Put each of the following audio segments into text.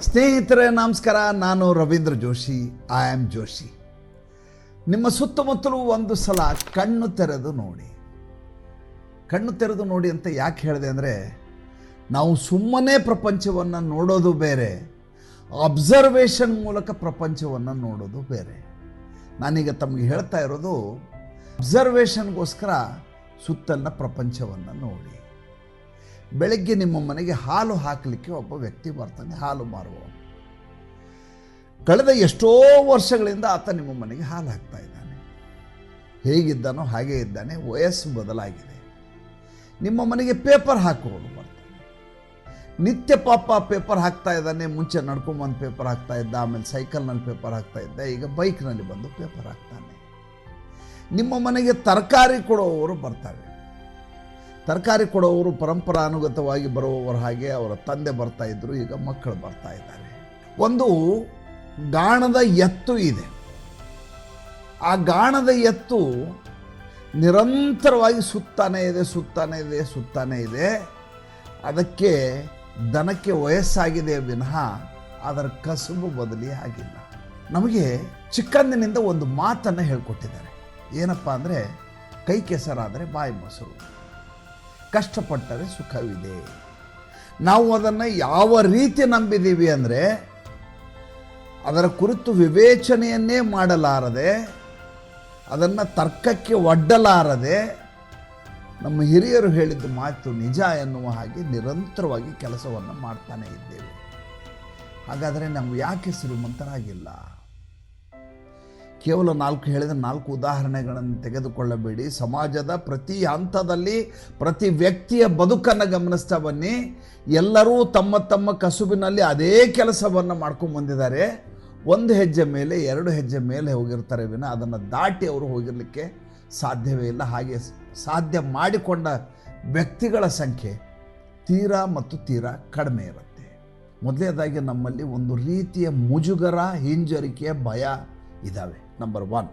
ಸ್ನೇಹಿತರೆ, ನಮಸ್ಕಾರ. ನಾನು Ravindra Joshi. I am Joshi. ನಿಮ್ಮ ಸುತ್ತಮುತ್ತಲೂ ಒಂದು ಸಲ ಕಣ್ಣು ತೆರೆದು ನೋಡಿ. ಕಣ್ಣು ತೆರೆದು ನೋಡಿ ಅಂತ ಯಾಕೆ ಹೇಳಿದೆ ಅಂದರೆ, ನಾವು ಸುಮ್ಮನೆ ಪ್ರಪಂಚವನ್ನು ನೋಡೋದು ಬೇರೆ ಅಬ್ಸರ್ವೇಷನ್ ಮೂಲಕ ಪ್ರಪಂಚವನ್ನು ನೋಡೋದು ಬೇರೆ. ನಾನೀಗ ತಮಗೆ ಹೇಳ್ತಾ ಇರೋದು ಅಬ್ಸರ್ವೇಷನ್ಗೋಸ್ಕರ ಸುತ್ತಲಿನ ಪ್ರಪಂಚವನ್ನು ನೋಡಿ. ಬೆಳಗ್ಗೆ ನಿಮ್ಮ ಮನೆಗೆ ಹಾಲು ಹಾಕಲಿಕ್ಕೆ ಒಬ್ಬ ವ್ಯಕ್ತಿ ಬರ್ತಾನೆ, ಹಾಲು ಮಾರುವ. ಕಳೆದ ಎಷ್ಟೋ ವರ್ಷಗಳಿಂದ ಆತ ನಿಮ್ಮ ಮನೆಗೆ ಹಾಲು ಹಾಕ್ತಾ ಇದ್ದಾನೆ. ಹೇಗಿದ್ದಾನೋ ಹಾಗೇ ಇದ್ದಾನೆ, ವಯಸ್ಸು ಬದಲಾಗಿದೆ. ನಿಮ್ಮ ಮನೆಗೆ ಪೇಪರ್ ಹಾಕುವವನು ಬರ್ತಾನೆ. ನಿತ್ಯ ಪಾಪ ಪೇಪರ್ ಹಾಕ್ತಾ ಇದ್ದಾನೆ, ಮುಂಚೆ ನಡ್ಕೊಂಬಂದು ಪೇಪರ್ ಹಾಕ್ತಾ ಇದ್ದ, ಆಮೇಲೆ ಸೈಕಲ್ನಲ್ಲಿ ಪೇಪರ್ ಹಾಕ್ತಾ ಇದ್ದ, ಈಗ ಬೈಕ್ನಲ್ಲಿ ಬಂದು ಪೇಪರ್ ಹಾಕ್ತಾನೆ. ನಿಮ್ಮ ಮನೆಗೆ ತರಕಾರಿ ಕೊಡುವವರು ಬರ್ತಾರೆ. ತರಕಾರಿ ಕೊಡೋವರು ಪರಂಪರಾನುಗತವಾಗಿ ಬರುವವರ ಹಾಗೆ ಅವರ ತಂದೆ ಬರ್ತಾ ಇದ್ರು, ಈಗ ಮಕ್ಕಳು ಬರ್ತಾ ಇದ್ದಾರೆ. ಒಂದು ಗಾಣದ ಎತ್ತು ಇದೆ. ಆ ಗಾಣದ ಎತ್ತು ನಿರಂತರವಾಗಿ ಸುತ್ತಾನೆ ಇದೆ ಸುತ್ತಾನೆ ಇದೆ ಸುತ್ತಾನೆ ಇದೆ. ಅದಕ್ಕೆ ದನಕ್ಕೆ ವಯಸ್ಸಾಗಿದೆ ವಿನಃ ಅದರ ಕಸುಬು ಬದಲಿ ಆಗಿಲ್ಲ. ನಮಗೆ ಚಿಕ್ಕಂದಿನಿಂದ ಒಂದು ಮಾತನ್ನು ಹೇಳ್ಕೊಟ್ಟಿದ್ದಾರೆ. ಏನಪ್ಪ ಅಂದರೆ, ಕೈ ಕೆಸರಾದರೆ ಬಾಯಿ ಮೊಸರು. ಕಷ್ಟಪಟ್ಟರೆ ಸುಖವಿದೆ. ನಾವು ಅದನ್ನು ಯಾವ ರೀತಿ ನಂಬಿದ್ದೀವಿ ಅಂದರೆ, ಅದರ ಕುರಿತು ವಿವೇಚನೆಯನ್ನೇ ಮಾಡಲಾರದೆ, ಅದನ್ನು ತರ್ಕಕ್ಕೆ ಒಡ್ಡಲಾರದೆ, ನಮ್ಮ ಹಿರಿಯರು ಹೇಳಿದ ಮಾತು ನಿಜ ಎನ್ನುವ ಹಾಗೆ ನಿರಂತರವಾಗಿ ಕೆಲಸವನ್ನು ಮಾಡ್ತಾನೆ ಇದ್ದೇವೆ. ಹಾಗಾದರೆ ನಾವು ಯಾಕೆ ಶ್ರೀಮಂತರಾಗಿಲ್ಲ? ಕೇವಲ ನಾಲ್ಕು ಹೇಳಿದ ನಾಲ್ಕು ಉದಾಹರಣೆಗಳನ್ನು ತೆಗೆದುಕೊಳ್ಳಬೇಡಿ. ಸಮಾಜದ ಪ್ರತಿ ಹಂತದಲ್ಲಿ ಪ್ರತಿ ವ್ಯಕ್ತಿಯ ಬದುಕನ್ನು ಗಮನಿಸ್ತಾ ಬನ್ನಿ. ಎಲ್ಲರೂ ತಮ್ಮ ತಮ್ಮ ಕಸುಬಿನಲ್ಲಿ ಅದೇ ಕೆಲಸವನ್ನು ಮಾಡ್ಕೊಂಡು ಬಂದಿದ್ದಾರೆ. ಒಂದು ಹೆಜ್ಜೆ ಮೇಲೆ, ಎರಡು ಹೆಜ್ಜೆ ಮೇಲೆ ಹೋಗಿರ್ತಾರೆ ವಿನ. ಅದನ್ನು ದಾಟಿ ಅವರು ಹೋಗಿರಲಿಕ್ಕೆ ಸಾಧ್ಯವೇ ಇಲ್ಲ. ಹಾಗೆ ಸಾಧ್ಯ ಮಾಡಿಕೊಂಡ ವ್ಯಕ್ತಿಗಳ ಸಂಖ್ಯೆ ತೀರಾ ಮತ್ತು ತೀರಾ ಕಡಿಮೆ ಇರುತ್ತೆ. ಮೊದಲನೇದಾಗಿ ನಮ್ಮಲ್ಲಿ ಒಂದು ರೀತಿಯ ಮುಜುಗರ, ಹಿಂಜರಿಕೆಯ ಭಯ ಇದ್ದಾವೆ ನಂಬರ್ ಒನ್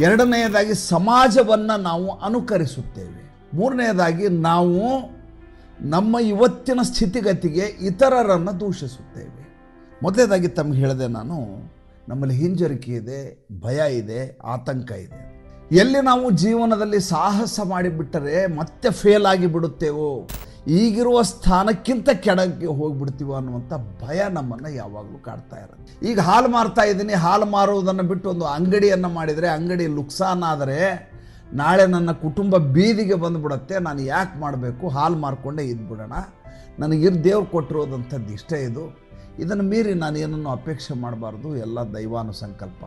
ಎರಡನೆಯದಾಗಿ ಸಮಾಜವನ್ನು ನಾವು ಅನುಕರಿಸುತ್ತೇವೆ. ಮೂರನೆಯದಾಗಿ ನಾವು ನಮ್ಮ ಇವತ್ತಿನ ಸ್ಥಿತಿಗತಿಗೆ ಇತರರನ್ನು ದೂಷಿಸುತ್ತೇವೆ. ಮೊದಲನೇದಾಗಿ ತಮಗೆ ಹೇಳಿದೆ ನಾನು, ನಮ್ಮಲ್ಲಿ ಹಿಂಜರಿಕೆ ಇದೆ, ಭಯ ಇದೆ, ಆತಂಕ ಇದೆ. ಎಲ್ಲಿ ನಾವು ಜೀವನದಲ್ಲಿ ಸಾಹಸ ಮಾಡಿಬಿಟ್ಟರೆ ಮತ್ತೆ ಫೇಲ್ ಆಗಿ ಬಿಡುತ್ತೇವೋ ಈಗಿರುವ ಸ್ಥಾನಕ್ಕಿಂತ ಕೆಳಗೆ ಹೋಗ್ಬಿಡ್ತೀವೋ ಅನ್ನುವಂಥ ಭಯ ನಮ್ಮನ್ನು ಯಾವಾಗಲೂ ಕಾಡ್ತಾ ಇರುತ್ತೆ. ಈಗ ಹಾಲು ಮಾರ್ತಾ ಇದ್ದೀನಿ, ಹಾಲು ಮಾರುವುದನ್ನು ಬಿಟ್ಟು ಒಂದು ಅಂಗಡಿಯನ್ನು ಮಾಡಿದರೆ ಅಂಗಡಿ ಲುಕ್ಸಾನ್ ಆದರೆ ನಾಳೆ ನನ್ನ ಕುಟುಂಬ ಬೀದಿಗೆ ಬಂದುಬಿಡತ್ತೆ, ನಾನು ಯಾಕೆ ಮಾಡಬೇಕು? ಹಾಲು ಮಾರ್ಕೊಂಡೇ ಇದ್ಬಿಡೋಣ. ನನಗಿರು ದೇವ್ರು ಕೊಟ್ಟಿರೋದಂಥದ್ದು ಇಷ್ಟೇ ಇದು. ಇದನ್ನು ಮೀರಿ ನಾನು ಏನನ್ನು ಅಪೇಕ್ಷೆ ಮಾಡಬಾರ್ದು, ಎಲ್ಲ ದೈವಾನು ಸಂಕಲ್ಪ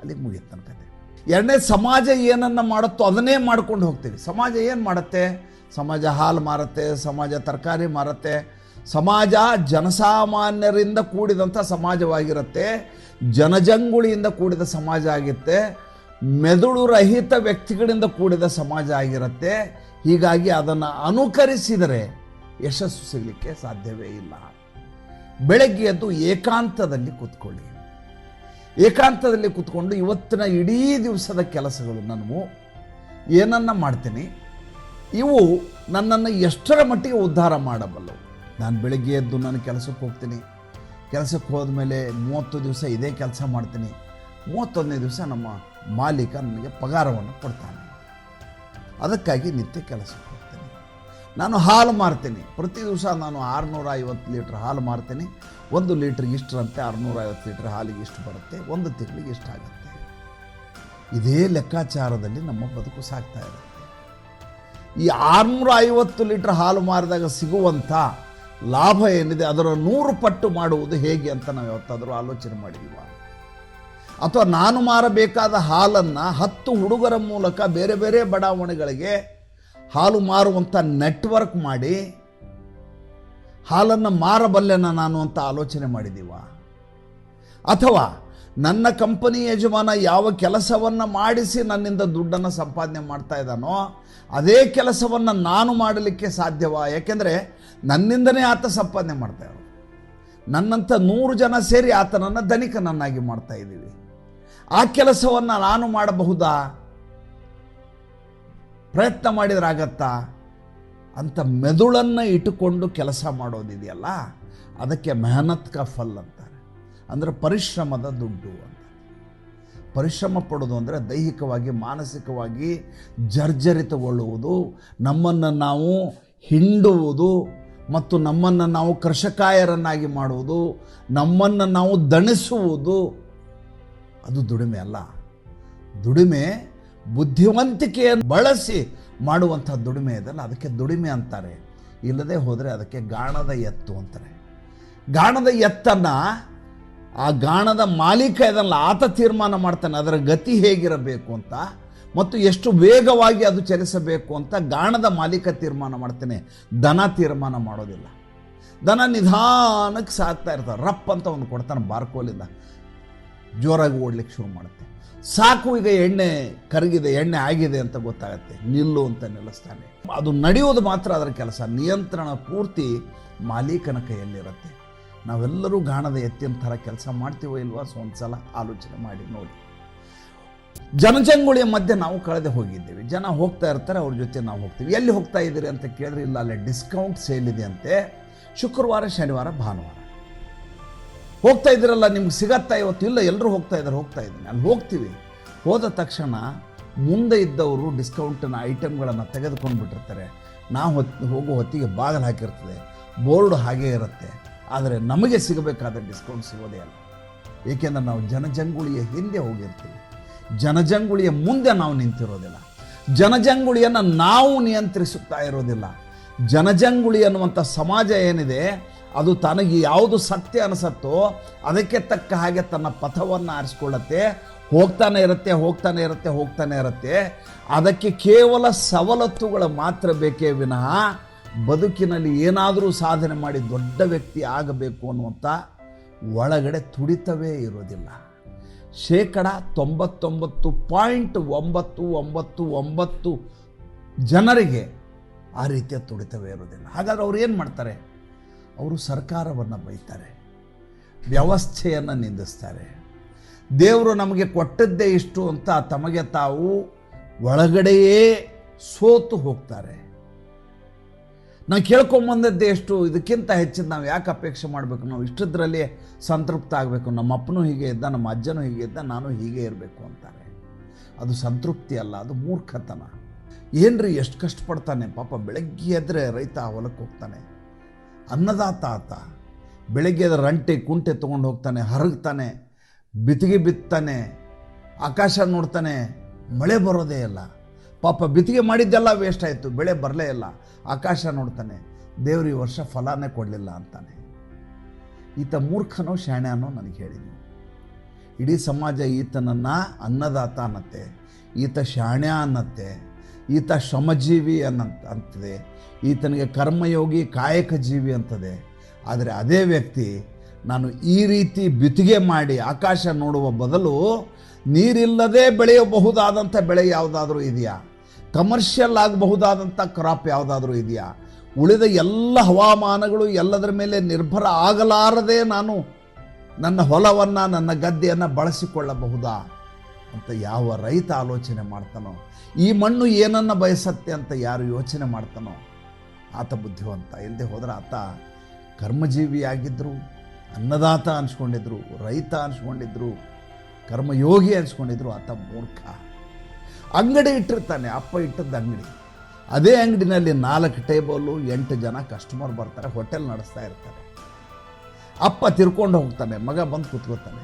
ಅಲ್ಲಿಗೆ ಮುಗಿಯುತ್ತೆ ನನ್ನ ಕತೆ. ಎರಡನೇ ಸಮಾಜ ಏನನ್ನು ಮಾಡುತ್ತೋ ಅದನ್ನೇ ಮಾಡ್ಕೊಂಡು ಹೋಗ್ತೀವಿ. ಸಮಾಜ ಏನು ಮಾಡುತ್ತೆ? ಸಮಾಜ ಹಾಲು ಮಾರುತ್ತೆ, ಸಮಾಜ ತರಕಾರಿ ಮಾರುತ್ತೆ, ಸಮಾಜ ಜನಸಾಮಾನ್ಯರಿಂದ ಕೂಡಿದಂಥ ಸಮಾಜವಾಗಿರುತ್ತೆ, ಜನಜಂಗುಳಿಯಿಂದ ಕೂಡಿದ ಸಮಾಜ ಆಗಿರುತ್ತೆ, ಮೆದುಳು ರಹಿತ ವ್ಯಕ್ತಿಗಳಿಂದ ಕೂಡಿದ ಸಮಾಜ ಆಗಿರುತ್ತೆ. ಹೀಗಾಗಿ ಅದನ್ನು ಅನುಕರಿಸಿದರೆ ಯಶಸ್ಸು ಸಿಗಲಿಕ್ಕೆ ಸಾಧ್ಯವೇ ಇಲ್ಲ. ಬೆಳಗ್ಗೆ ಎದ್ದು ಏಕಾಂತದಲ್ಲಿ ಕೂತ್ಕೊಳ್ಳಿ. ಏಕಾಂತದಲ್ಲಿ ಕೂತ್ಕೊಂಡು ಇವತ್ತಿನ ಇಡೀ ದಿವಸದ ಕೆಲಸಗಳು ನಾನು ಏನನ್ನ ಮಾಡ್ತೀನಿ, ಇವು ನನ್ನನ್ನು ಎಷ್ಟರ ಮಟ್ಟಿಗೆ ಉದ್ಧಾರ ಮಾಡಬಲ್ಲವು. ನಾನು ಬೆಳಗ್ಗೆ ಎದ್ದು ನಾನು ಕೆಲಸಕ್ಕೆ ಹೋಗ್ತೀನಿ. ಕೆಲಸಕ್ಕೆ ಹೋದ್ಮೇಲೆ ಮೂವತ್ತು ದಿವಸ ಇದೇ ಕೆಲಸ ಮಾಡ್ತೀನಿ. ಮೂವತ್ತೊಂದನೇ ದಿವಸ ನಮ್ಮ ಮಾಲೀಕ ನನಗೆ ಪಗಾರವನ್ನು ಕೊಡ್ತಾನೆ. ಅದಕ್ಕಾಗಿ ನಿತ್ಯ ಹೋಗ್ತೀನಿ. ನಾನು ಹಾಲು ಮಾರ್ತೀನಿ. ಪ್ರತಿ ದಿವಸ ನಾನು ಆರುನೂರ ಐವತ್ತು ಲೀಟ್ರ್ ಹಾಲು ಮಾರ್ತೀನಿ. ಒಂದು ಲೀಟ್ರಿಗೆ ಇಷ್ಟರಂತೆ ಆರುನೂರ ಐವತ್ತು ಲೀಟ್ರ್ ಹಾಲಿಗೆ ಇಷ್ಟು ಬರುತ್ತೆ. ಒಂದು ತಿಂಗಳಿಗೆ ಇಷ್ಟ ಆಗುತ್ತೆ. ಇದೇ ಲೆಕ್ಕಾಚಾರದಲ್ಲಿ ನಮ್ಮ ಬದುಕು ಸಾಗ್ತಾ ಇರುತ್ತೆ ಈ ಆರುನೂರ ಐವತ್ತು ಲೀಟ್ರ್ ಹಾಲು ಮಾರಿದಾಗ ಸಿಗುವಂಥ ಲಾಭ ಏನಿದೆ, ಅದರ ನೂರು ಪಟ್ಟು ಮಾಡುವುದು ಹೇಗೆ ಅಂತ ನಾವು ಯಾವತ್ತಾದರೂ ಆಲೋಚನೆ ಮಾಡಿದೀವ ಅಥವಾ ನಾನು ಮಾರಬೇಕಾದ ಹಾಲನ್ನು ಹತ್ತು ಹುಡುಗರ ಮೂಲಕ ಬೇರೆ ಬೇರೆ ಬಡಾವಣೆಗಳಿಗೆ ಹಾಲು ಮಾರುವಂಥ ನೆಟ್ವರ್ಕ್ ಮಾಡಿ, ಹಾಲನ್ನು ಮಾರಬಲ್ಲೆನ ನಾನು ಅಂತ ಆಲೋಚನೆ ಮಾಡಿದೀವ? ಅಥವಾ ನನ್ನ ಕಂಪನಿ ಯಜಮಾನ ಯಾವ ಕೆಲಸವನ್ನು ಮಾಡಿಸಿ ನನ್ನಿಂದ ದುಡ್ಡನ್ನು ಸಂಪಾದನೆ ಮಾಡ್ತಾ ಇದ್ದಾನೋ, ಅದೇ ಕೆಲಸವನ್ನು ನಾನು ಮಾಡಲಿಕ್ಕೆ ಸಾಧ್ಯವಾ? ಯಾಕೆಂದರೆ ನನ್ನಿಂದನೇ ಆತ ಸಂಪಾದನೆ ಮಾಡ್ತಾ ಇರೋದು. ನನ್ನಂಥ ನೂರು ಜನ ಸೇರಿ ಆತನನ್ನು ಧನಿಕನನ್ನಾಗಿ ಮಾಡ್ತಾ ಇದ್ದೀವಿ. ಆ ಕೆಲಸವನ್ನು ನಾನು ಮಾಡಬಹುದಾ? ಪ್ರಯತ್ನ ಮಾಡಿದ್ರಾಗತ್ತಾ ಅಂತ ಮೆದುಳನ್ನು ಇಟ್ಟುಕೊಂಡು ಕೆಲಸ ಮಾಡೋದಿದೆಯಲ್ಲ ಅದಕ್ಕೆ ಮೆಹನತ್ ಕ ಫಲ್ ಅಂತಾರೆ. ಅಂದರೆ ಪರಿಶ್ರಮದ ದುಡ್ಡು ಅಂತ. ಪರಿಶ್ರಮ ಪಡೋದು ಅಂದರೆ ದೈಹಿಕವಾಗಿ, ಮಾನಸಿಕವಾಗಿ ಜರ್ಜರಿತಗೊಳ್ಳುವುದು, ನಮ್ಮನ್ನು ನಾವು ಹಿಂಡುವುದು ಮತ್ತು ನಮ್ಮನ್ನು ನಾವು ಕೃಷಕಾಯರನ್ನಾಗಿ ಮಾಡುವುದು, ನಮ್ಮನ್ನು ನಾವು ದಣಿಸುವುದು. ಅದು ದುಡಿಮೆ ಅಲ್ಲ. ದುಡಿಮೆ ಬುದ್ಧಿವಂತಿಕೆಯನ್ನು ಬಳಸಿ ಮಾಡುವಂಥ ದುಡಿಮೆ ಇದಲ್ಲ. ಅದಕ್ಕೆ ದುಡಿಮೆ ಅಂತಾರೆ. ಇಲ್ಲದೆ ಹೋದರೆ ಅದಕ್ಕೆ ಗಾಣದ ಎತ್ತು ಅಂತಾರೆ. ಗಾಣದ ಎತ್ತನ್ನು ಆ ಗಾಣದ ಮಾಲೀಕ ಇದನ್ನು ಆತ ತೀರ್ಮಾನ ಮಾಡ್ತಾನೆ. ಅದರ ಗತಿ ಹೇಗಿರಬೇಕು ಅಂತ ಮತ್ತು ಎಷ್ಟು ವೇಗವಾಗಿ ಅದು ಚಲಿಸಬೇಕು ಅಂತ ಗಾಣದ ಮಾಲೀಕ ತೀರ್ಮಾನ ಮಾಡ್ತಾನೆ. ದನ ತೀರ್ಮಾನ ಮಾಡೋದಿಲ್ಲ. ದನ ನಿಧಾನಕ್ಕೆ ಸಾಕ್ತಾ ಇರ್ತಾರೆ ರಪ್ ಅಂತ ಒಂದು ಕೊಡ್ತಾನೆ ಬಾರ್ಕೋಲಿಂದ. ಜೋರಾಗಿ ಓಡ್ಲಿಕ್ಕೆ ಶುರು ಮಾಡುತ್ತೆ. ಸಾಕು, ಈಗ ಎಣ್ಣೆ ಕರಗಿದೆ, ಎಣ್ಣೆ ಆಗಿದೆ ಅಂತ ಗೊತ್ತಾಗತ್ತೆ. ನಿಲ್ಲು ಅಂತ ನಿಲ್ಲಿಸ್ತಾನೆ ಅದು ನಡೆಯೋದು ಮಾತ್ರ ಅದರ ಕೆಲಸ. ನಿಯಂತ್ರಣ ಪೂರ್ತಿ ಮಾಲೀಕನ ಕೈಯಲ್ಲಿರುತ್ತೆ. ನಾವೆಲ್ಲರೂ ಗಾಣದ ಎತ್ತಿನ ಥರ ಕೆಲಸ ಮಾಡ್ತೀವೋ ಇಲ್ವಾ ಸೊ ಒಂದ್ಸಲ ಆಲೋಚನೆ ಮಾಡಿ, ನೋಡಿ. ಜನಜಂಗುಳಿಯ ಮಧ್ಯೆ ನಾವು ಕಳೆದೆ ಹೋಗಿದ್ದೇವೆ. ಜನ ಹೋಗ್ತಾ ಇರ್ತಾರೆ, ಅವ್ರ ಜೊತೆ ನಾವು ಹೋಗ್ತೀವಿ. ಎಲ್ಲಿ ಹೋಗ್ತಾ ಇದ್ದೀರಿ ಅಂತ ಕೇಳಿದ್ರೆ, ಇಲ್ಲ, ಅಲ್ಲೇ ಡಿಸ್ಕೌಂಟ್ ಸೇಲ್ ಇದೆ ಅಂತೆ ಶುಕ್ರವಾರ, ಶನಿವಾರ, ಭಾನುವಾರ. ಹೋಗ್ತಾ ಇದ್ದೀರಲ್ಲ, ನಿಮ್ಗೆ ಸಿಗತ್ತಾ ಇವತ್ತು? ಇಲ್ಲ ಎಲ್ಲರೂ ಹೋಗ್ತಾ ಇದ್ದಾರೆ, ಹೋಗ್ತಾ ಇದ್ದೀನಿ. ಅಲ್ಲಿ ಹೋಗ್ತೀವಿ. ಹೋದ ತಕ್ಷಣ ಮುಂದೆ ಇದ್ದವರು ಡಿಸ್ಕೌಂಟಿನ ಐಟಮ್ಗಳನ್ನು ತೆಗೆದುಕೊಂಡು ಬಿಟ್ಟಿರ್ತಾರೆ ನಾವು ಹೊತ್ತು ಹೋಗೋ ಹೊತ್ತಿಗೆ ಬಾಗಿಲು ಹಾಕಿರ್ತದೆ. ಬೋರ್ಡ್ ಹಾಗೇ ಇರುತ್ತೆ. ಆದರೆ ನಮಗೆ ಸಿಗಬೇಕಾದ ಡಿಸ್ಕೌಂಟ್ ಸಿಗೋದೇ ಅಲ್ಲ. ಏಕೆಂದರೆ ನಾವು ಜನಜಂಗುಳಿಯ ಹಿಂದೆ ಹೋಗಿರ್ತೀವಿ. ಜನಜಂಗುಳಿಯ ಮುಂದೆ ನಾವು ನಿಂತಿರೋದಿಲ್ಲ. ಜನಜಂಗುಳಿಯನ್ನು ನಾವು ನಿಯಂತ್ರಿಸುತ್ತಾ ಇರೋದಿಲ್ಲ. ಜನಜಂಗುಳಿ ಅನ್ನುವಂಥ ಸಮಾಜ ಏನಿದೆ ಅದು ತನಗೆ ಯಾವುದು ಸತ್ಯ ಅನಿಸತ್ತೋ ಅದಕ್ಕೆ ತಕ್ಕ ಹಾಗೆ ತನ್ನ ಪಥವನ್ನು ಆರಿಸ್ಕೊಳ್ಳತ್ತೆ. ಹೋಗ್ತಾನೆ ಇರುತ್ತೆ ಹೋಗ್ತಾನೆ ಇರುತ್ತೆ ಹೋಗ್ತಾನೆ ಇರುತ್ತೆ. ಅದಕ್ಕೆ ಕೇವಲ ಸವಲತ್ತುಗಳು ಮಾತ್ರ ಬೇಕೇ ವಿನಃ ಬದುಕಿನಲ್ಲಿ ಏನಾದರೂ ಸಾಧನೆ ಮಾಡಿ ದೊಡ್ಡ ವ್ಯಕ್ತಿ ಆಗಬೇಕು ಅನ್ನುವಂಥ ಒಳಗಡೆ ತುಡಿತವೇ ಇರೋದಿಲ್ಲ ಶೇಕಡ ತೊಂಬತ್ತೊಂಬತ್ತು ಪಾಯಿಂಟ್ ಒಂಬತ್ತು ಒಂಬತ್ತು ಒಂಬತ್ತು ಜನರಿಗೆ ಆ ರೀತಿಯ ತುಡಿತವೇ ಇರೋದಿಲ್ಲ ಹಾಗಾದ್ರೆ ಅವ್ರು ಏನು ಮಾಡ್ತಾರೆ? ಅವರು ಸರ್ಕಾರವನ್ನು ಬೈತಾರೆ, ವ್ಯವಸ್ಥೆಯನ್ನು ನಿಂದಿಸ್ತಾರೆ. ದೇವರು ನಮಗೆ ಕೊಟ್ಟದ್ದೇ ಇಷ್ಟು ಅಂತ ತಮಗೆ ತಾವು ಒಳಗಡೆಯೇ ಸೋತು ಹೋಗ್ತಾರೆ. ನಾವು ಕೇಳ್ಕೊಂಬಂದದ್ದೇ ಎಷ್ಟು ಇದಕ್ಕಿಂತ ಹೆಚ್ಚಿನ ನಾವು ಯಾಕೆ ಅಪೇಕ್ಷೆ ಮಾಡಬೇಕು? ನಾವು ಇಷ್ಟದ್ರಲ್ಲಿ ಸಂತೃಪ್ತ ಆಗಬೇಕು. ನಮ್ಮ ಅಪ್ಪನೂ ಹೀಗೆ ಇದ್ದ, ನಮ್ಮ ಅಜ್ಜನೂ ಹೀಗೆ ಇದ್ದ, ನಾನು ಹೀಗೆ ಇರಬೇಕು ಅಂತಾರೆ. ಅದು ಸಂತೃಪ್ತಿ ಅಲ್ಲ, ಅದು ಮೂರ್ಖತನ. ಏನ್ರಿ ಎಷ್ಟು ಕಷ್ಟಪಡ್ತಾನೆ? ಪಾಪ ಬೆಳಗ್ಗೆ ಎದ್ರೆ ರೈತ ಹೊಲಕ್ಕೆ ಹೋಗ್ತಾನೆ. ಅನ್ನದಾತ ಆತ. ಬೆಳಗ್ಗೆ ರಂಟೆ ಕುಂಟೆ ತೊಗೊಂಡು ಹೋಗ್ತಾನೆ, ಹರಗ್ತಾನೆ, ಬಿತ್ತಿಗೆ ಬಿತ್ತಾನೆ, ಆಕಾಶ ನೋಡ್ತಾನೆ, ಮಳೆ ಬರೋದೇ ಇಲ್ಲ. ಪಾಪ ಬಿತ್ತಿಗೆ ಮಾಡಿದ್ದೆಲ್ಲ ವೇಸ್ಟ್ ಆಯಿತು, ಬೆಳೆ ಬರಲೇ ಇಲ್ಲ. ಆಕಾಶ ನೋಡ್ತಾನೆ, ದೇವ್ರ ಈ ವರ್ಷ ಫಲಾನೇ ಕೊಡಲಿಲ್ಲ ಅಂತಾನೆ. ಈತ ಮೂರ್ಖನೋ ಶಾಣ್ಯನೋ ನನಗೆ ಹೇಳಿ ನೀವು. ಇಡೀ ಸಮಾಜ ಈತನನ್ನು ಅನ್ನದಾತ ಅನ್ನತ್ತೆ, ಈತ ಶಾಣ್ಯ ಅನ್ನತ್ತೆ. ಈತ ಶ್ರಮಜೀವಿ ಅನ್ನಂತ ಅಂತದೆ. ಈತನಿಗೆ ಕರ್ಮಯೋಗಿ, ಕಾಯಕ ಜೀವಿ ಅಂತದೆ. ಆದರೆ ಅದೇ ವ್ಯಕ್ತಿ ನಾನು ಈ ರೀತಿ ಬಿತ್ತಿಗೆ ಮಾಡಿ ಆಕಾಶ ನೋಡುವ ಬದಲು ನೀರಿಲ್ಲದೆ ಬೆಳೆಯಬಹುದಾದಂಥ ಬೆಳೆ ಯಾವುದಾದ್ರೂ ಇದೆಯಾ? ಕಮರ್ಷಿಯಲ್ ಆಗಬಹುದಾದಂಥ ಕ್ರಾಪ್ ಯಾವುದಾದ್ರೂ ಇದೆಯಾ? ಉಳಿದ ಎಲ್ಲ ಹವಾಮಾನಗಳು ಎಲ್ಲದರ ಮೇಲೆ ನಿರ್ಭರ ಆಗಲಾರದೆ ನಾನು ನನ್ನ ಹೊಲವನ್ನು, ನನ್ನ ಗದ್ದೆಯನ್ನು ಬಳಸಿಕೊಳ್ಳಬಹುದಾ? ಅಂತ ಯಾವ ರೈತ ಆಲೋಚನೆ ಮಾಡ್ತಾನೋ? ಈ ಮಣ್ಣು ಏನನ್ನ ಬಯಸತ್ತೆ ಅಂತ ಯಾರು ಯೋಚನೆ ಮಾಡ್ತಾನೋ ಆತ ಬುದ್ಧಿವಂತ. ಇಲ್ಲದೆ ಹೋದ್ರೆ ಆತ ಕರ್ಮಜೀವಿಯಾಗಿದ್ದರು ಅನ್ನದಾತ ಅನ್ಸ್ಕೊಂಡಿದ್ರು, ರೈತ ಅನ್ಸ್ಕೊಂಡಿದ್ರು, ಕರ್ಮಯೋಗಿ ಅನ್ಸ್ಕೊಂಡಿದ್ರು, ಆತ ಮೂರ್ಖ. ಅಂಗಡಿ ಇಟ್ಟಿರ್ತಾನೆ, ಅಪ್ಪ ಇಟ್ಟದ್ದು ಅಂಗಡಿ. ಅದೇ ಅಂಗಡಿನಲ್ಲಿ ನಾಲ್ಕು ಟೇಬಲ್ಲು ಎಂಟು ಜನ ಕಸ್ಟಮರ್ ಬರ್ತಾರೆ, ಹೋಟೆಲ್ ನಡೆಸ್ತಾ ಇರ್ತಾರೆ. ಅಪ್ಪ ತಿರ್ಕೊಂಡು ಹೋಗ್ತಾನೆ, ಮಗ ಬಂದು ಕೂತ್ಕೋತಾನೆ.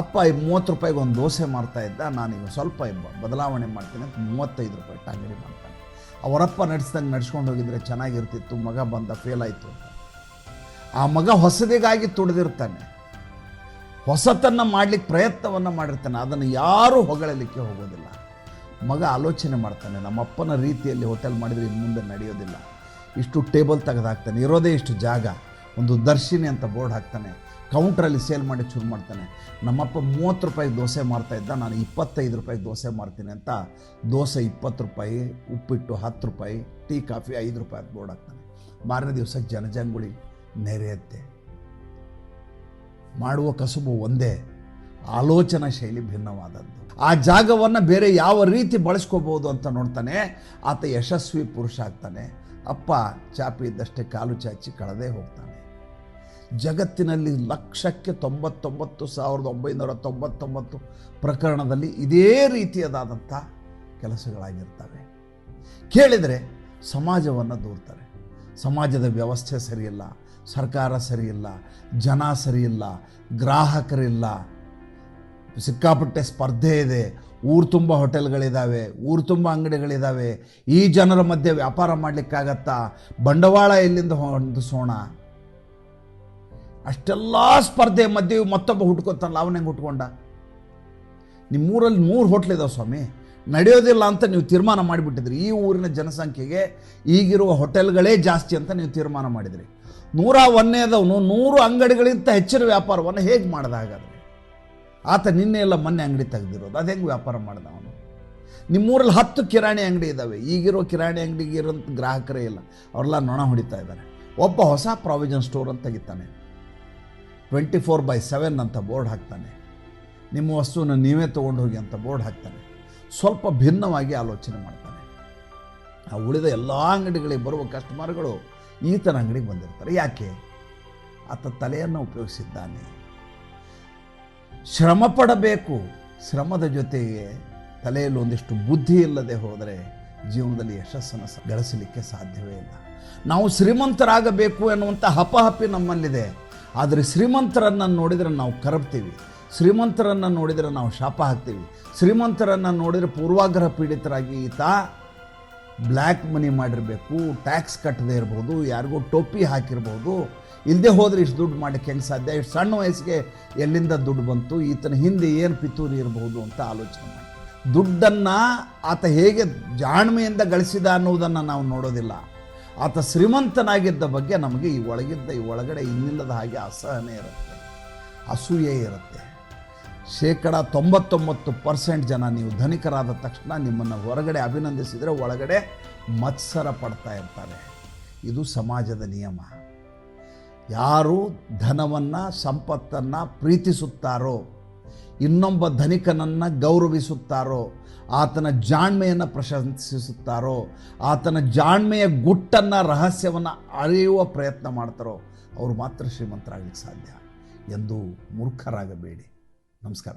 ಅಪ್ಪ, ಈ ಮೂವತ್ತು ರೂಪಾಯಿಗೆ ಒಂದು ದೋಸೆ ಮಾಡ್ತಾ ಇದ್ದ, ನಾನೀಗ ಸ್ವಲ್ಪ ಬದಲಾವಣೆ ಮಾಡ್ತೀನಿ ಅಂತ ಮೂವತ್ತೈದು ರೂಪಾಯಿ ಟಾಂಗಡಿ ಮಾಡ್ತಾನೆ. ಅವರಪ್ಪ ನಡೆಸ್ದಂಗೆ ನಡ್ಸ್ಕೊಂಡು ಹೋಗಿದ್ರೆ ಚೆನ್ನಾಗಿರ್ತಿತ್ತು, ಮಗ ಬಂದ ಫೇಲ್ ಆಯಿತು ಆ ಮಗ ಹೊಸದಿಗಾಗಿ ತುಡಿದಿರ್ತಾನೆ. ಹೊಸತನ್ನು ಮಾಡಲಿಕ್ಕೆ ಪ್ರಯತ್ನವನ್ನು ಮಾಡಿರ್ತಾನೆ, ಅದನ್ನು ಯಾರೂ ಹೊಗಳಲಿಕ್ಕೆ ಹೋಗೋದಿಲ್ಲ. ಮಗ ಆಲೋಚನೆ ಮಾಡ್ತಾನೆ, ನಮ್ಮಪ್ಪನ ರೀತಿಯಲ್ಲಿ ಹೋಟೆಲ್ ಮಾಡಿದರೆ ಇನ್ನು ಮುಂದೆ ನಡೆಯೋದಿಲ್ಲ. ಇಷ್ಟು ಟೇಬಲ್ ತೆಗೆದು ಹಾಕ್ತಾನೆ ಇರೋದೇ ಇಷ್ಟು ಜಾಗ. ಒಂದು ದರ್ಶಿನಿ ಅಂತ ಬೋರ್ಡ್ ಹಾಕ್ತಾನೆ ಕೌಂಟ್ರಲ್ಲಿ ಸೇಲ್ ಮಾಡಿ ಶುರು ಮಾಡ್ತಾನೆ. ನಮ್ಮಪ್ಪ ಮೂವತ್ತು ರೂಪಾಯಿ ದೋಸೆ ಮಾರ್ತಾ ಇದ್ದ, ನಾನು ಇಪ್ಪತ್ತೈದು ರೂಪಾಯಿ ದೋಸೆ ಮಾರ್ತೀನಿ ಅಂತ ದೋಸೆ ಇಪ್ಪತ್ತು ರೂಪಾಯಿ, ಉಪ್ಪಿಟ್ಟು ಹತ್ತು ರೂಪಾಯಿ, ಟೀ, ಕಾಫಿ ಐದು ರೂಪಾಯಿ ಅಂತ ಬೋರ್ಡ್ ಹಾಕ್ತಾನೆ. ಮಾರನೇ ದಿವಸ ಜನಜಂಗುಳಿ ನೆರೆಯುತ್ತೆ. ಮಾಡುವ ಕಸುಬು ಒಂದೇ, ಆಲೋಚನಾ ಶೈಲಿ ಭಿನ್ನವಾದದ್ದು. ಆ ಜಾಗವನ್ನು ಬೇರೆ ಯಾವ ರೀತಿ ಬಳಸ್ಕೋಬಹುದು ಅಂತ ನೋಡ್ತಾನೆ, ಆತ ಯಶಸ್ವಿ ಪುರುಷ ಆಗ್ತಾನೆ. ಅಪ್ಪ ಚಾಪಿ ಇದ್ದಷ್ಟೇ ಕಾಲು ಚಾಚಿ ಕಳೆದೇ ಹೋಗ್ತಾನೆ. ಜಗತ್ತಿನಲ್ಲಿ ಲಕ್ಷಕ್ಕೆ ತೊಂಬತ್ತೊಂಬತ್ತು ಸಾವಿರದ ಒಂಬೈನೂರ ತೊಂಬತ್ತೊಂಬತ್ತು ಪ್ರಕರಣದಲ್ಲಿ ಇದೇ ರೀತಿಯದಾದಂಥ ಕೆಲಸಗಳಾಗಿರ್ತವೆ. ಕೇಳಿದರೆ ಸಮಾಜವನ್ನು ದೂರ್ತಾರೆ ಸಮಾಜದ ವ್ಯವಸ್ಥೆ ಸರಿಯಿಲ್ಲ, ಸರ್ಕಾರ ಸರಿಯಿಲ್ಲ, ಜನ ಸರಿಯಿಲ್ಲ, ಗ್ರಾಹಕರಿಲ್ಲ, ಸಿಕ್ಕಾಪಟ್ಟೆ ಸ್ಪರ್ಧೆ ಇದೆ, ಊರು ತುಂಬ ಹೋಟೆಲ್ಗಳಿದ್ದಾವೆ ಊರು ತುಂಬ ಅಂಗಡಿಗಳಿದ್ದಾವೆ ಈ ಜನರ ಮಧ್ಯೆ ವ್ಯಾಪಾರ ಮಾಡಲಿಕ್ಕಾಗತ್ತಾ, ಬಂಡವಾಳ ಎಲ್ಲಿಂದ ಹೊಂದಿಸೋಣ ಅಷ್ಟೆಲ್ಲ ಸ್ಪರ್ಧೆ ಮಧ್ಯೆ ಮತ್ತೊಬ್ಬ ಹುಟ್ಕೊತಾನಲ್ಲ ಹೆಂಗೆ ಹುಟ್ಕೊಂಡ? ನಿಮ್ಮೂರಲ್ಲಿ ನೂರು ಹೋಟ್ಲಿದಾವೆ ಸ್ವಾಮಿ. ನಡೆಯೋದಿಲ್ಲ ಅಂತ ನೀವು ತೀರ್ಮಾನ ಮಾಡಿಬಿಟ್ಟಿದ್ರಿ. ಈ ಊರಿನ ಜನಸಂಖ್ಯೆಗೆ ಈಗಿರುವ ಹೋಟೆಲ್ಗಳೇ ಜಾಸ್ತಿ ಅಂತ ನೀವು ತೀರ್ಮಾನ ಮಾಡಿದ್ರಿ. ನೂರ ಒಂದನೇದವನು ನೂರು ಅಂಗಡಿಗಳಿಂತ ಹೆಚ್ಚಿನ ವ್ಯಾಪಾರವನ್ನು ಹೇಗೆ ಮಾಡ್ದ ಹಾಗಾದರೆ? ಆತ ನಿನ್ನೆ ಎಲ್ಲ ಮೊನ್ನೆ ಅಂಗಡಿ ತೆಗೆದಿರೋದು, ಅದು ಹೆಂಗೆ ವ್ಯಾಪಾರ ಮಾಡ್ದ ಅವನು? ನಿಮ್ಮೂರಲ್ಲಿ ಹತ್ತು ಕಿರಾಣಿ ಅಂಗಡಿ ಇದ್ದಾವೆ ಈಗಿರೋ ಕಿರಾಣಿ ಅಂಗಡಿಗೆ ಇರೋಂಥ ಗ್ರಾಹಕರೇ ಇಲ್ಲ, ಅವರೆಲ್ಲ ನೊಣ ಹೊಡಿತಾ ಇದ್ದಾರೆ. ಒಬ್ಬ ಹೊಸ ಪ್ರಾವಿಷನ್ ಸ್ಟೋರ್ ಅಂತ ತೆಗಿತಾನೆ. ಟ್ವೆಂಟಿ ಫೋರ್ ಬೈ ಸೆವೆನ್ ಅಂತ ಬೋರ್ಡ್ ಹಾಕ್ತಾನೆ. ನಿಮ್ಮ ವಸ್ತುವನ್ನು ನೀವೇ ತೊಗೊಂಡು ಹೋಗಿ ಅಂತ ಬೋರ್ಡ್ ಹಾಕ್ತಾನೆ. ಸ್ವಲ್ಪ ಭಿನ್ನವಾಗಿ ಆಲೋಚನೆ ಮಾಡ್ತಾನೆ. ಆ ಉಳಿದ ಎಲ್ಲ ಅಂಗಡಿಗಳಿಗೆ ಬರುವ ಕಸ್ಟಮರ್ಗಳು ಈತನ ಅಂಗಡಿಗೆ ಬಂದಿರ್ತಾರೆ. ಯಾಕೆ? ಆತ ತಲೆಯನ್ನು ಉಪಯೋಗಿಸಿದ್ದಾನೆ. ಶ್ರಮ ಪಡಬೇಕು. ಶ್ರಮದ ಜೊತೆಗೆ ತಲೆಯಲ್ಲಿ ಒಂದಿಷ್ಟು ಬುದ್ಧಿ ಇಲ್ಲದೆ ಹೋದರೆ ಜೀವನದಲ್ಲಿ ಯಶಸ್ಸನ್ನು ಗಳಿಸಲಿಕ್ಕೆ ಸಾಧ್ಯವೇ ಇಲ್ಲ. ನಾವು ಶ್ರೀಮಂತರಾಗಬೇಕು ಎನ್ನುವಂಥ ಹಪಹಪಿ ನಮ್ಮಲ್ಲಿದೆ. ಆದರೆ ಶ್ರೀಮಂತರನ್ನು ನೋಡಿದರೆ ನಾವು ಕರಪ್ತೀವಿ. ಶ್ರೀಮಂತರನ್ನು ನೋಡಿದರೆ ನಾವು ಶಾಪ ಹಾಕ್ತೀವಿ. ಶ್ರೀಮಂತರನ್ನು ನೋಡಿದರೆ ಪೂರ್ವಾಗ್ರಹ ಪೀಡಿತರಾಗಿ ಈತ ಬ್ಲ್ಯಾಕ್ ಮನಿ ಮಾಡಿರಬೇಕು, ಟ್ಯಾಕ್ಸ್ ಕಟ್ಟದೇ ಇರ್ಬೋದು, ಯಾರಿಗೂ ಟೋಪಿ ಹಾಕಿರ್ಬೋದು. ಇಲ್ಲದೆ ಹೋದರೆ ಇಷ್ಟು ದುಡ್ಡು ಮಾಡೋಕ್ಕೆ ಹೆಂಗೆ ಸಾಧ್ಯ? ಇಷ್ಟು ಸಣ್ಣ ವಯಸ್ಸಿಗೆ ಎಲ್ಲಿಂದ ದುಡ್ಡು ಬಂತು? ಈತನ ಹಿಂದೆ ಏನು ಪಿತೂರಿ ಇರಬಹುದು ಅಂತ ಆಲೋಚನೆ ಮಾಡಿ. ದುಡ್ಡನ್ನು ಆತ ಹೇಗೆ ಜಾಣ್ಮೆಯಿಂದ ಗಳಿಸಿದ ಅನ್ನೋದನ್ನು ನಾವು ನೋಡೋದಿಲ್ಲ. ಆತ ಶ್ರೀಮಂತನಾಗಿದ್ದ ಬಗ್ಗೆ ನಮಗೆ ಈ ಒಳಗಿದ್ದ ಈ ಒಳಗಡೆ ಇನ್ನಿಲ್ಲದ ಹಾಗೆ ಅಸಹನೆ ಇರುತ್ತೆ, ಅಸೂಯೆ ಇರುತ್ತೆ. ಶೇಕಡ ತೊಂಬತ್ತೊಂಬತ್ತು ಪರ್ಸೆಂಟ್ ಜನ ನೀವು ಧನಿಕರಾದ ತಕ್ಷಣ ನಿಮ್ಮನ್ನು ಹೊರಗಡೆ ಅಭಿನಂದಿಸಿದರೆ ಒಳಗಡೆ ಮತ್ಸರ ಪಡ್ತಾ ಇರ್ತಾರೆ. ಇದು ಸಮಾಜದ ನಿಯಮ. ಯಾರು ಧನವನ್ನು, ಸಂಪತ್ತನ್ನು ಪ್ರೀತಿಸುತ್ತಾರೋ ಇನ್ನೊಬ್ಬ ಧನಿಕನನ್ನು ಗೌರವಿಸುತ್ತಾರೋ, ಆತನ ಜಾಣ್ಮೆಯನ್ನು ಪ್ರಶಂಸಿಸುತ್ತಾರೋ, ಆತನ ಜಾಣ್ಮೆಯ ಗುಟ್ಟನ್ನು ರಹಸ್ಯವನ್ನು ಅರಿಯುವ ಪ್ರಯತ್ನ ಮಾಡ್ತಾರೋ, ಅವರು ಮಾತ್ರ ಶ್ರೀಮಂತರಾಗಲಿಕ್ಕೆ ಸಾಧ್ಯ. ಎಂದು ಮೂರ್ಖರಾಗಬೇಡಿ. ನಮಸ್ಕಾರ.